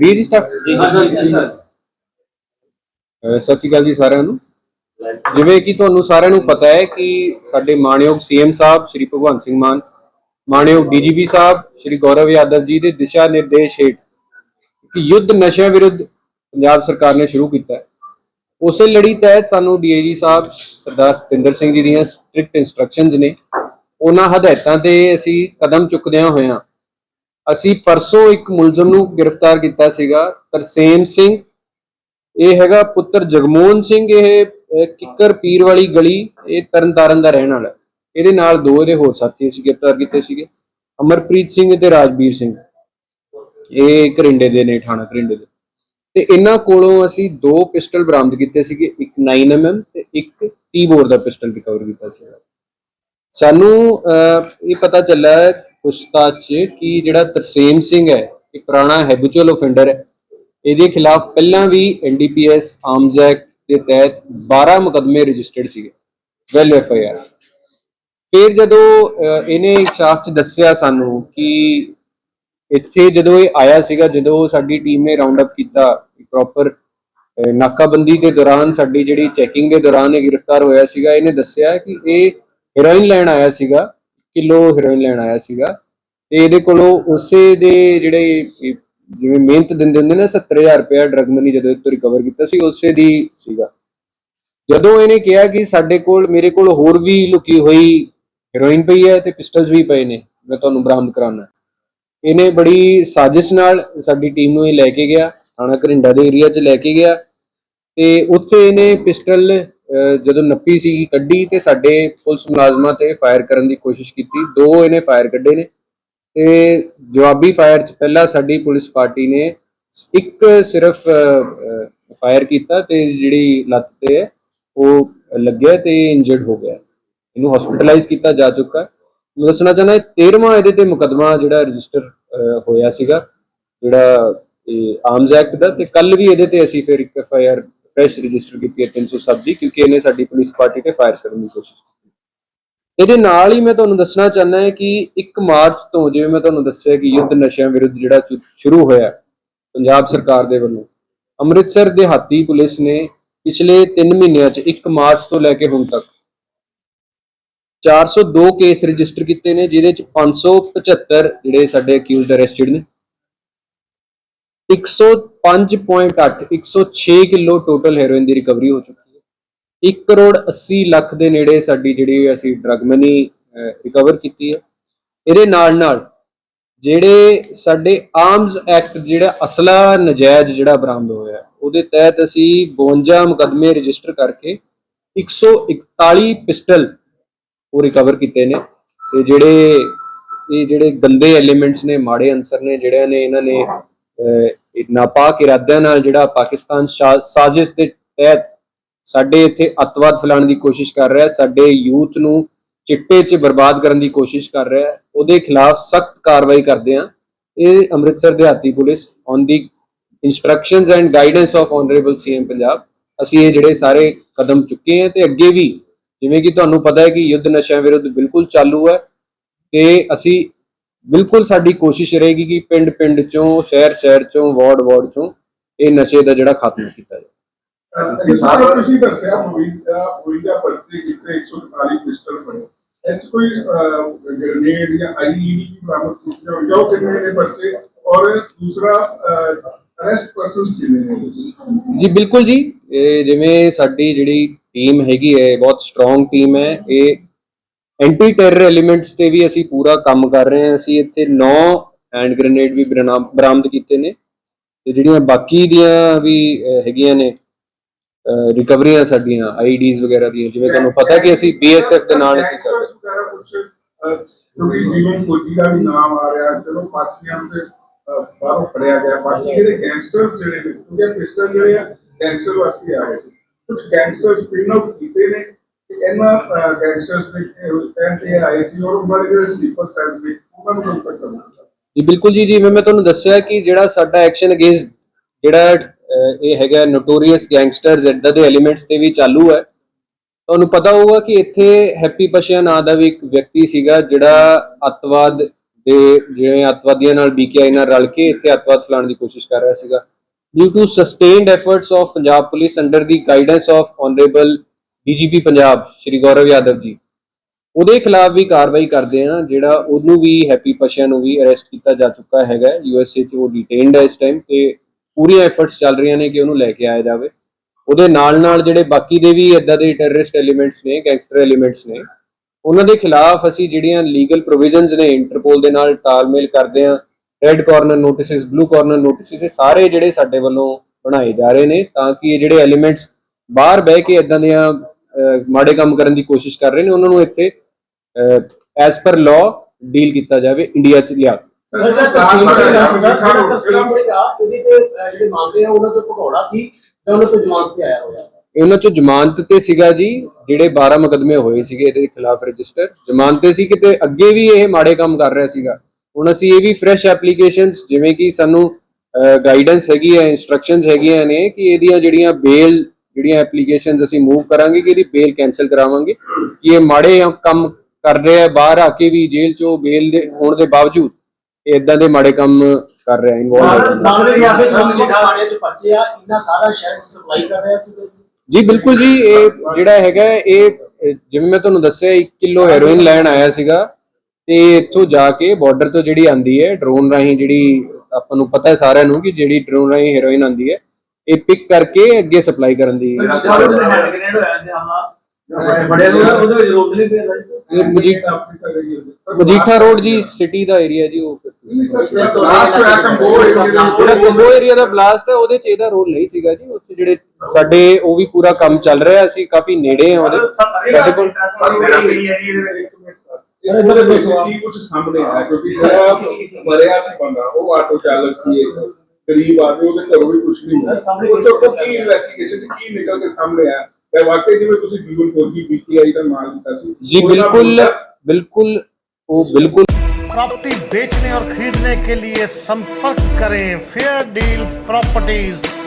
Free ਜੀ staff ਜੀ ਜੀ ਸਰ ਸਤਿ ਸ਼੍ਰੀ ਅਕਾਲ ਜੀ ਸਾਰਿਆਂ ਨੂੰ। ਜਿਵੇਂ ਕਿ ਤੁਹਾਨੂੰ ਸਾਰਿਆਂ ਨੂੰ ਪਤਾ ਹੈ ਕਿ ਸਾਡੇ ਮਾਣਯੋਗ ਸੀਐਮ ਸਾਹਿਬ ਸ਼੍ਰੀ ਭਗਵੰਤ ਸਿੰਘ ਮਾਨ ਮਾਣਯੋਗ ਡੀਜੀਪੀ ਸਾਹਿਬ ਸ਼੍ਰੀ ਗੌਰਵ ਯਾਦਵ ਜੀ ਦੇ ਦਿਸ਼ਾ ਨਿਰਦੇਸ਼ ਹੇਠ ਇੱਕ ਯੁੱਧ ਨਸ਼ਿਆਂ ਵਿਰੁੱਧ ਪੰਜਾਬ ਸਰਕਾਰ ਨੇ ਸ਼ੁਰੂ ਕੀਤਾ ਹੈ। ਉਸੇ ਲੜੀ ਤਹਿਤ ਸਾਨੂੰ ਡੀਏਜੀ ਸਾਹਿਬ ਸਰਦਾਰ ਸਤਿੰਦਰ ਸਿੰਘ ਜੀ ਦੀਆਂ ਸਟ੍ਰਿਕਟ ਇਨਸਟਰਕਸ਼ਨਸ ਨੇ ਉਹਨਾਂ ਹਦਾਇਤਾਂ ਤੇ ਅਸੀਂ ਕਦਮ ਚੁੱਕਦਿਆਂ ਹੋਇਆਂ ਅਸੀਂ ਪਰਸੋਂ ਇੱਕ ਮੁਲਜ਼ਮ ਨੂੰ ਗ੍ਰਿਫਤਾਰ ਕੀਤਾ ਸੀਗਾ ਤਰਸੇਮ ਸਿੰਘ। ਇਹ ਹੈਗਾ ਪੁੱਤਰ ਜਗਮੋਹਨ ਸਿੰਘ ਇਹ ਕਿੱਕਰ ਪੀਰ ਵਾਲੀ ਗਲੀ ਇਹ ਤਰਨਤਾਰਨ ਦਾ ਰਹਿਣ ਵਾਲਾ। ਇਹਦੇ ਨਾਲ ਦੋ ਇਹਦੇ ਹੋਰ ਸਾਥੀ ਅਸੀਂ ਗ੍ਰਿਫਤਾਰ ਕੀਤੇ ਸੀਗੇ ਅਮਰਪ੍ਰੀਤ ਸਿੰਘ ਤੇ ਰਾਜਵੀਰ ਸਿੰਘ। ਇਹ ਕਰਿੰਡੇ ਦੇ ਨੇ ਥਾਣਾ ਕਰਿੰਡੇ ਦੇ। ਤੇ ਇਹਨਾਂ ਕੋਲੋਂ ਅਸੀਂ ਦੋ ਪਿਸਟਲ ਬਰਾਮਦ ਕੀਤੇ ਸੀਗੇ ਇੱਕ 9mm ਤੇ ਇੱਕ 30 ਬੋਰ ਦਾ ਪਿਸਟਲ ਰਿਕਵਰ ਕੀਤਾ ਸੀਗਾ। ਸਾਨੂੰ ਅਹ, ਇਹ ਪਤਾ ਚੱਲਾ ਪੁੱਛਤਾਛ 'ਚ ਕਿ ਜਿਹੜਾ ਤਰਸੇਮ ਸਿੰਘ ਹੈ, ਇਹ ਪੁਰਾਣਾ ਹੈਬਿਚੁਅਲ ਆਫੈਂਡਰ ਹੈ। ਇਹਦੇ ਖਿਲਾਫ ਪਹਿਲਾਂ ਵੀ ਐਨਡੀਪੀਐਸ ਆਰਮਸ ਐਕਟ ਦੇ ਤਹਿਤ 12 ਮੁਕਦਮੇ ਰਜਿਸਟਰਡ ਸੀਗੇ ਵੈਲ ਐਫ ਫਿਰ ਜਦੋਂ ਇਹਨੇ ਇੱਕ ਸ਼ਾਫਟ ਦੱਸਿਆ ਸਾਨੂੰ ਕਿ ਇੱਥੇ ਜਦੋਂ ਇਹ ਆਇਆ ਸੀਗਾ, ਜਦੋਂ ਸਾਡੀ ਟੀਮ ਨੇ ਰਾਉਂਡ ਅਪ ਕੀਤਾ ਪ੍ਰੋਪਰ ਨਾਕਾਬੰਦੀ ਦੇ ਦੌਰਾਨ ਸਾਡੀ ਜਿਹੜੀ ਚੈਕਿੰਗ ਦੇ ਦੌਰਾਨ ਇਹ ਗ੍ਰਿਫਤਾਰ ਹੋਇਆ ਸੀਗਾ, ਇਹਨੇ ਦੱਸਿਆ ਕਿ ਇਹ ਹੈਰੋਇਨ ਲੈਣ ਆਇਆ ਸੀਗਾ। ਕਿਲੋ ਹੈਰੋਇਨ ਲੈਣ ਆਇਆ ਸੀਗਾ। ਤੇ ਇਹਦੇ ਕੋਲੋਂ ਉਸੇ ਦੇ ਜਿਹੜੇ, ਜਿਵੇਂ ਮਿਹਨਤ ਦਿੰਦੇ ਹੁੰਦੇ ਨੇ 70000 ਰੁਪਏ ਡਰਗ ਮਨੀ ਜਦੋਂ ਇਹ ਤੋਂ ਰਿਕਵਰ ਕੀਤਾ ਸੀ, ਉਸੇ ਦੀ ਸੀਗਾ। ਜਦੋਂ ਇਹਨੇ ਕਿਹਾ ਕਿ ਸਾਡੇ ਕੋਲ, ਮੇਰੇ ਕੋਲ ਹੋਰ ਵੀ ਲੁਕੀ ਹੋਈ ਹੀਰੋਇਨ ਪਈ ਹੈ ਤੇ ਪਿਸਟਲਸ ਵੀ ਪਏ ਨੇ, ਮੈਂ ਤੁਹਾਨੂੰ ਬਰਾਮਦ ਕਰਾਉਣਾ। ਇਹਨੇ ਬੜੀ ਸਾਜ਼ਿਸ਼ ਨਾਲ ਸਾਡੀ ਟੀਮ ਨੂੰ ਇਹ ਲੈ ਕੇ ਗਿਆ, ਥਾਣਾ ਘਰਿੰਡਾ ਦੇ ਏਰੀਆ 'ਚ ਲੈ ਕੇ ਗਿਆ। ਤੇ ਉੱਥੇ ਇਹਨੇ ਪਿਸਟਲ ਜਦੋਂ ਨੱਪੀ ਸੀ, ਕੱਢੀ ਤੇ ਸਾਡੇ ਪੁਲਿਸ ਮੁਲਾਜ਼ਮਾਂ ਤੇ ਫਾਇਰ ਕਰਨ ਦੀ ਕੋਸ਼ਿਸ਼ ਕੀਤੀ। ਦੋ ਇਹਨੇ ਫਾਇਰ ਕੱਢੇ ਨੇ ਤੇ ਜਵਾਬੀ ਫਾਇਰ 'ਚ ਪਹਿਲਾਂ ਸਾਡੀ ਪੁਲਿਸ ਪਾਰਟੀ ਨੇ ਇੱਕ ਸਿਰਫ ਫਾਇਰ ਕੀਤਾ ਤੇ ਜਿਹੜੀ ਲੱਤ ਤੇ ਉਹ ਲੱਗਿਆ ਤੇ ਇੰਜਰਡ ਹੋ ਗਿਆ। ਇਹਨੂੰ ਹਸਪੀਟਲਾਈਜ਼ ਕੀਤਾ ਜਾ ਚੁੱਕਾ। ਮੈਂ ਦੱਸਣਾ ਚਾਹੁੰਦਾ 13ਵਾਂ ਇਹਦੇ ਤੇ ਮੁਕਦਮਾ ਜਿਹੜਾ ਰਜਿਸਟਰ ਹੋਇਆ ਸੀਗਾ, ਜਿਹੜਾ ਇਹ ਆਰਮਸ ਐਕਟ ਦਾ ਤੇ ਕੱਲ ਵੀ ਇਹਦੇ ਤੇ ਅਸੀਂ ਫਿਰ ਇੱਕ F I R fresh register ਕੀਤੀ ਹੈ 307 ਦੀ, ਕਿਉਂਕਿ ਇਹਨੇ ਸਾਡੀ ਪੁਲਿਸ ਪਾਰਟੀ ਤੇ ਫਾਇਰ ਕਰਨ ਦੀ ਕੋਸ਼ਿਸ਼ ਕੀਤੀ। ਇਹਦੇ ਨਾਲ ਹੀ ਮੈਂ ਤੁਹਾਨੂੰ ਦੱਸਣਾ ਚਾਹੁੰਦਾ ਹਾਂ ਕਿ 1 ਮਾਰਚ ਤੋਂ ਜਿਵੇਂ ਮੈਂ ਤੁਹਾਨੂੰ ਦੱਸਿਆ ਕਿ ਯੁੱਧ ਨਸ਼ਿਆਂ ਵਿਰੁੱਧ ਜਿਹੜਾ ਸ਼ੁਰੂ ਹੋਇਆ ਪੰਜਾਬ ਸਰਕਾਰ ਦੇ ਵੱਲੋਂ, ਅੰਮ੍ਰਿਤਸਰ ਦਿਹਾਤੀ ਪੁਲਿਸ ਨੇ ਪਿਛਲੇ 3 ਮਹੀਨਿਆਂ 'ਚ 1 ਮਾਰਚ ਤੋਂ ਲੈ ਕੇ ਹੁਣ ਤੱਕ 402 ਕੇਸ ਰਜਿਸਟਰ ਕੀਤੇ ਨੇ, ਜਿਹਦੇ ਚ 575 ਜਿਹੜੇ ਸਾਡੇ ਅਕਿਊਜ਼ਡ ਅਰੈਸਟਡ ਨੇ 105.8 106 ਕਿਲੋ ਟੋਟਲ ਹੈਰੋਇਨ ਦੀ ਰਿਕਵਰੀ ਹੋ ਚੁੱਕੀ ਹੈ। 1 ਕਰੋੜ 80 ਲੱਖ ਦੇ ਨੇੜੇ ਸਾਡੀ ਜਿਹੜੀ ਅਸੀਂ ਡਰਗ ਮਨੀ ਰਿਕਵਰ ਕੀਤੀ ਹੈ। ਇਹਦੇ ਨਾਲ ਨਾਲ ਜਿਹੜੇ ਸਾਡੇ ਆਰਮਸ ਐਕਟ ਜਿਹੜਾ ਅਸਲਾ ਨਜਾਇਜ਼ ਜਿਹੜਾ ਬਰਾਮਦ ਹੋਇਆ, ਉਹਦੇ ਤਹਿਤ ਅਸੀਂ 52 ਮੁਕਦਮੇ ਰਜਿਸਟਰ ਕਰਕੇ 141 ਪਿਸਟਲ ਉਹ ਰਿਕਵਰ ਕੀਤੇ ਨੇ ਤੇ ਜਿਹੜੇ ਇਹ ਜਿਹੜੇ ਗੰਦੇ ਐਲੀਮੈਂਟਸ ਨੇ, ਮਾੜੇ ਅੰਸਰ ਨੇ, ਜਿਹੜਿਆਂ ਨੇ ਇਹਨਾਂ ਨੇ ਨਾਪਾਕ ਇਰਾਦਿਆਂ ਨਾਲ ਜਿਹੜਾ ਪਾਕਿਸਤਾਨ ਸਾਜ਼ਿਸ਼ ਦੇ ਤਹਿਤ ਸਾਡੇ ਇੱਥੇ ਅੱਤਵਾਦ ਫੈਲਾਉਣ ਦੀ ਕੋਸ਼ਿਸ਼ ਕਰ ਰਿਹਾ ਹੈ ਸਾਡੇ ਯੂਥ ਨੂੰ ਚਿੱਟੇ 'ਚ ਬਰਬਾਦ ਕਰਨ ਦੀ ਕੋਸ਼ਿਸ਼ ਕਰ ਰਿਹਾ ਹੈ ਉਹਦੇ ਖਿਲਾਫ ਸਖਤ ਕਾਰਵਾਈ ਕਰਦੇ ਆ ਇਹ ਅੰਮ੍ਰਿਤਸਰ ਦਿਹਾਤੀ police on the instructions and guidance of honourable CM Punjab ਅਸੀਂ ਇਹ ਜਿਹੜੇ ਸਾਰੇ ਕਦਮ ਚੁੱਕੇ ਹਾਂ ਤੇ ਅੱਗੇ ਵੀ ਜਿਵੇਂ ਕਿ ਤੁਹਾਨੂੰ ਪਤਾ ਹੈ ਕਿ ਯੁੱਧ ਨਸ਼ਿਆਂ ਵਿਰੁੱਧ ਬਿਲਕੁਲ ਚਾਲੂ ਹੈ ਤੇ ਅਸੀਂ ਬਿਲਕੁਲ ਸਾਡੀ ਕੋਸ਼ਿਸ਼ ਰਹੇਗੀ ਕਿ ਪਿੰਡ ਪਿੰਡ ਚੋਂ ਸ਼ਹਿਰ ਸ਼ਹਿਰ ਚੋਂ ਵਾਰਡ ਵਾਰਡ ਚੋਂ ਇਹ ਨਸ਼ੇ ਦਾ ਜਿਹੜਾ ਖਾਤਮਾ ਕੀਤਾ ਜਾਵੇ। ਅਸੀਂ ਸਾਰੇ ਤੁਸੀਂ ਦੱਸਿਆ ਹੋਈ ਦਾ ਹੋਈ ਦਾ ਪਰਚੇ ਕਿਤੇ 140 ਪਿਸਟਲ ਫੜੇ। ਇਹ 'ਚ ਕੋਈ ਗ੍ਰੇਨੇਡ ਜਾਂ ਆਈਈਡੀ ਦੀ ਬਰਾਮਦ ਸੂਚਨਾ ਹੋਈ ਜਾਓ ਕਿੰਨੇ ਨੇ ਪਰਚੇ? ਔਰ ਦੂਸਰਾ ਅਰੈਸਟ ਪਰਸਨਸ ਕਿੰਨੇ ਨੇ? ਜੀ ਬਿਲਕੁਲ ਜੀ। ਇਹ ਜਿਵੇਂ ਸਾਡੀ ਜਿਹੜੀ ਟੀਮ ਹੈਗੀ ਹੈ ਬਹੁਤ ਸਟਰੋਂਗ ਟੀਮ ਹੈ। ਇਹ ਐਂਟੀ ਟੈਰਰ ਐਲੀਮੈਂਟਸ ਤੇ ਵੀ ਅਸੀਂ ਪੂਰਾ ਕੰਮ ਕਰ ਰਹੇ ਹਾਂ। ਅਸੀਂ ਇੱਥੇ 9 ਹੈਂਡ ਗ੍ਰੇਨੇਡ ਵੀ ਬਰਾਮ- ਬਰਾਮਦ ਕੀਤੇ ਨੇ ਤੇ ਜਿਹੜੀਆਂ ਬਾਕੀ ਦੀਆਂ ਵੀ ਅਹ, ਹੈਗੀਆਂ ਨੇ ਰਿਕਵਰੀਆਂ ਸਾਡੀਆਂ ਆਈਡੀਜ਼ ਵਗੈਰਾ ਦੀਆਂ ਜਿਵੇਂ ਤੁਹਾਨੂੰ ਪਤਾ ਕਿ ਅਸੀਂ ਬੀਐਸਐਫ ਦੇ ਨਾਲ ਅਸੀਂ ਕਰ ਰਹੇ ਹਾਂ। ਵਗੈਰਾ ਕੁਛ ਅਹ, ਕਿਉਂਕਿ ਜੀਵਨ ਫੌਜੀ ਦਾ ਵੀ ਨਾਮ ਆ ਰਿਹਾ ਚਲੋ ਪਾਸੀਆਂ ਤੇ ਅਹ, ਬਾਹਰੋਂ ਫੜਿਆ ਗਿਆ। ਬਾਕੀ ਜਿਹੜੇ ਗੈਂਗਸਟਰਸ ਜਿਹੜੇ ਨੇ ਕਿਉਂਕਿ ਪਿਸਟਲ ਜਿਹੜੇ ਆ ਗੈਂਗਸਟਰ ਵਾਸਤੇ ਆ ਰਹੇ ਸੀ। ਕੁਝ ਗੈਂਗਸਟਰਸ ਪਿਨ ਆਊਟ ਕੀਤੇ ਨੇ ਤੇ ਇਹਨਾਂ ਗੈਂਗਸਟਰਸ ਦੇ ਟਾਈਮ ਆਏ ਸੀ ਔਰ ਉਹਨਾਂ ਦੇ ਸਲੀਪਰ ਸੈਲਸ ਨੇ, ਉਹਨਾਂ ਨੂੰ ਕੰਟਰੋਲ ਕਰਨਾ ਜੀ, ਬਿਲਕੁਲ ਜੀ ਜਿਵੇਂ ਮੈਂ ਤੁਹਾਨੂੰ ਦੱਸਿਆ ਕਿ ਜਿਹੜਾ ਸਾਡਾ ਐਕਸ਼ਨ ਅਗੇਂਸਟ ਜਿਹੜਾ ਇਹ ਹੈਗਾ ਨੋਟੋਰੀਅਸ ਗੈਂਗਸਟਰਸ ਇਦਾਂ ਦੇ ਐਲੀਮੈਂਟਸ ਤੇ ਵੀ ਚਾਲੂ ਹੈ। ਤੁਹਾਨੂੰ ਪਤਾ ਹੋਊਗਾ ਕਿ ਇੱਥੇ ਹੈਪੀ ਪਸ਼ਿਆ ਨਾਂ ਦਾ ਵੀ ਇੱਕ ਵਿਅਕਤੀ ਸੀਗਾ ਜਿਹੜਾ ਅੱਤਵਾਦ ਦੇ ਜਿਵੇਂ ਅੱਤਵਾਦੀਆਂ ਨਾਲ ਬੀਕੇਆਈ ਨਾਲ ਰਲ ਕੇ ਇੱਥੇ ਅੱਤਵਾਦ ਫੈਲਾਉਣ ਦੀ ਕੋਸ਼ਿਸ਼ ਕਰ ਰਿਹਾ ਸੀਗਾ। Due to sustained efforts of Punjab police under the guidance of honourable DGP Punjab, Shri Gaurav Yadav ji. ਉਹਦੇ ਖਿਲਾਫ ਵੀ ਕਾਰਵਾਈ ਕਰਦੇ ਆ, ਜਿਹੜਾ ਉਹਨੂੰ ਵੀ ਹੈਪੀ ਪਸ਼ਾ ਨੂੰ ਵੀ ਅਰੈਸਟ ਕੀਤਾ ਜਾ ਚੁੱਕਾ ਹੈਗਾ। ਯੂਐਸਏ ਚ ਉਹ ਡਿਟੇਨਡ ਹੈ ਇਸ ਟਾਈਮ ਤੇ ਪੂਰੀਆਂ ਐਫਰਟਸ ਚੱਲ ਰਹੀਆਂ ਨੇ ਕਿ ਉਹਨੂੰ ਲੈ ਕੇ ਆਇਆ ਜਾਵੇ। ਉਹਦੇ ਨਾਲ ਨਾਲ ਜਿਹੜੇ ਬਾਕੀ ਦੇ ਵੀ ਇਦਾਂ ਦੇ ਟੈਰਰਿਸਟ ਐਲੀਮੈਂਟਸ ਨੇ ਗੈਂਗਸਟਰ ਐਲੀਮੈਂਟਸ ਨੇ, ਉਹਨਾਂ ਦੇ ਖਿਲਾਫ ਅਸੀਂ ਜਿਹੜੀਆਂ ਲੀਗਲ ਪ੍ਰੋਵੀਜ਼ਨਸ ਨੇ ਇੰਟਰਪੋਲ ਦੇ ਨਾਲ ਤਾਲਮੇਲ ਕਰਦੇ ਆ red corner notices blue corner notices ਇਹ ਸਾਰੇ ਜਿਹੜੇ ਸਾਡੇ ਵੱਲੋਂ ਬਣਾਏ ਜਾ ਰਹੇ ਨੇ ਤਾਂ ਕਿ ਇਹ ਜਿਹੜੇ ਐਲੀਮੈਂਟਸ ਬਾਹਰ ਬਹਿ ਕੇ ਇਦਾਂ ਦੀਆਂ ਮਾੜੇ ਕੰਮ ਕਰਨ ਦੀ ਕੋਸ਼ਿਸ਼ ਕਰ ਰਹੇ ਨੇ ਉਹਨਾਂ ਨੂੰ ਇੱਥੇ ਐਸ ਪਰ ਲਾਅ ਡੀਲ ਕੀਤਾ ਜਾਵੇ ਇੰਡੀਆ 'ਚ ਲਿਆ। ਸਰ ਜਿਹੜਾ ਇਹਦੇ ਤੇ ਜਿਹੜੇ ਮਾਮਲੇ ਆ ਉਹਨਾਂ ਚੋਂ ਭਗੌੜਾ ਸੀ ਜਾਂ ਉਹਨਾਂ ਤੋਂ ਜ਼ਮਾਨਤ ਤੇ ਆਇਆ ਹੋਇਆ? ਇਹਨਾਂ ਚੋਂ ਜ਼ਮਾਨਤ ਤੇ ਸੀਗਾ ਜੀ ਜਿਹੜੇ 12 ਮੁਕਦਮੇ ਹੋਏ ਸੀਗੇ ਇਹਦੇ ਖਿਲਾਫ ਰਜਿਸਟਰ। ਜ਼ਮਾਨਤ ਤੇ ਸੀ ਕਿਤੇ ਅੱਗੇ ਵੀ ਇਹ ਮਾੜੇ ਕੰਮ ਕਰ ਰਿਹਾ ਸੀਗਾ। ਹੁਣ ਅਸੀਂ ਇਹ ਵੀ ਫਰੈਸ਼ ਐਪਲੀਕੇਸ਼ਨਸ ਜਿਵੇਂ ਕਿ ਸਾਨੂੰ ਗਾਈਡੈਂਸ ਹੈਗੀ ਹੈ ਇਨਸਟਰਕਸ਼ਨਸ ਹੈਗੀਆਂ ਨੇ ਕਿ ਇਹਦੀਆਂ ਜਿਹੜੀਆਂ ਬੇਲ ਜਿਹੜੀਆਂ ਐਪਲੀਕੇਸ਼ਨਸ ਅਸੀਂ ਮੂਵ ਕਰਾਂਗੇ ਕਿ ਇਹਦੀ ਬੇਲ ਕੈਨਸਲ ਕਰਾਵਾਂਗੇ ਕਿ ਇਹ ਮਾੜੇ ਕੰਮ ਕਰ ਰਿਹਾ ਹੈ ਬਾਹਰ ਆ ਕੇ ਵੀ ਜੇਲ੍ਹ ਚੋਂ ਬੇਲ ਦੇ ਹੋਣ ਦੇ ਬਾਵਜੂਦ ਇਹ ਇਦਾਂ ਦੇ ਮਾੜੇ ਕੰਮ ਕਰ ਰਿਹਾ ਇਨਵੋਲਵ ਸਾਹਮਣੇ ਦੇ ਆਪੇ ਜਿਹੜਾ ਆਣੇ ਚ ਬੱਚੇ ਆ ਇੰਨਾ ਸਾਰਾ ਸ਼ਹਿਰ ਚ ਸਪਲਾਈ ਕਰ ਰਿਹਾ ਸੀ ਜੀ ਬਿਲਕੁਲ ਜੀ ਇਹ ਜਿਹੜਾ ਹੈਗਾ ਇਹ ਜਿਵੇਂ ਮੈਂ ਤੁਹਾਨੂੰ ਦੱਸਿਆ 1 ਕਿਲੋ ਹੈਰੋਇਨ ਲੈਣ ਆਇਆ ਸੀਗਾ ਤੇ ਇੱਥੋਂ ਜਾ ਕੇ ਬਾਰਡਰ ਤੋਂ ਜਿਹੜੀ ਆਂਦੀ ਹੈ ਡਰੋਨ ਰਾਹੀਂ ਜਿਹੜੀ ਆਪਾਂ ਨੂੰ ਪਤਾ ਹੈ ਸਾਰਿਆਂ ਨੂੰ ਕਿ ਜਿਹੜੀ ਡਰੋਨ ਰਾਹੀਂ ਹੈਰੋਇਨ ਆਂਦੀ ਹੈ ਇਹ ਪਿਕ ਕਰਕੇ ਅੱਗੇ ਸਪਲਾਈ ਕਰਨ ਦੀ ਸਾਰੇ ਦੇ ਹੈਂਡ ਗ੍ਰੇਨੇਡ ਹੋਇਆ ਸੀ ਹਮਲਾ ਬੜੇ ਨੂੰ ਉਹਦੇ ਵਿੱਚ ਰੋਡ ਨਹੀਂ ਪਿਆ ਇਹ ਮਜੀਠਾ ਮਜੀਠਾ ਰੋਡ ਜੀ ਸਿਟੀ ਦਾ ਏਰੀਆ ਜੀ ਉਹ ਜਿਹੜਾ ਕੰਬੋ ਏਰੀਆ ਦਾ ਬਲਾਸਟ ਹੈ ਉਹਦੇ ਚ ਇਹਦਾ ਰੋਲ ਨਹੀਂ ਸੀਗਾ ਜੀ ਉੱਥੇ ਜਿਹੜੇ ਸਾਡੇ ਉਹ ਵੀ ਪੂਰਾ ਕੰਮ ਚੱਲ ਰਿਹਾ ਸੀ ਕਾਫੀ ਨੇੜੇ ਆ ਉਹਦੇ ਸਾਡੇ ਕੋਲ ਸਰ ਇਹਦੇ ਵਿੱਚ ਕੁਝ ਸਾਹਮਣੇ ਆਇਆ ਕਿਉਂਕਿ ਜਿਹੜਾ ਮਰਿਆ ਸੀ ਬੰਦਾ ਉਹ ਆਟੋ ਚਾਲਕ ਸੀ ਇੱਕ गरीब आदमी ਉਹਦੇ ਘਰੋਂ ਵੀ ਕੁਝ ਨਹੀਂ ਸਰ ਸਾਹਮਣੇ ਉਹ ਤੋਂ ਕੀ ਇਨਵੈਸਟੀਗੇਸ਼ਨ ਕੀ ਨਿਕਲ ਕੇ ਸਾਹਮਣੇ ਆਇਆ ਤੇ ਵਾਕਈ ਜਿਵੇਂ ਤੁਸੀਂ ਜੀਵਨ ਫੌਜ ਦੀ ਬੀਟੀਆਈ ਦਾ ਮਾਲ ਦਿੱਤਾ ਸੀ ਜੀ ਬਿਲਕੁਲ ਬਿਲਕੁਲ ਉਹ ਬਿਲਕੁਲ प्रॉपर्टी बेचने और खरीदने के लिए संपर्क करें फेयर डील प्रॉपर्टीज़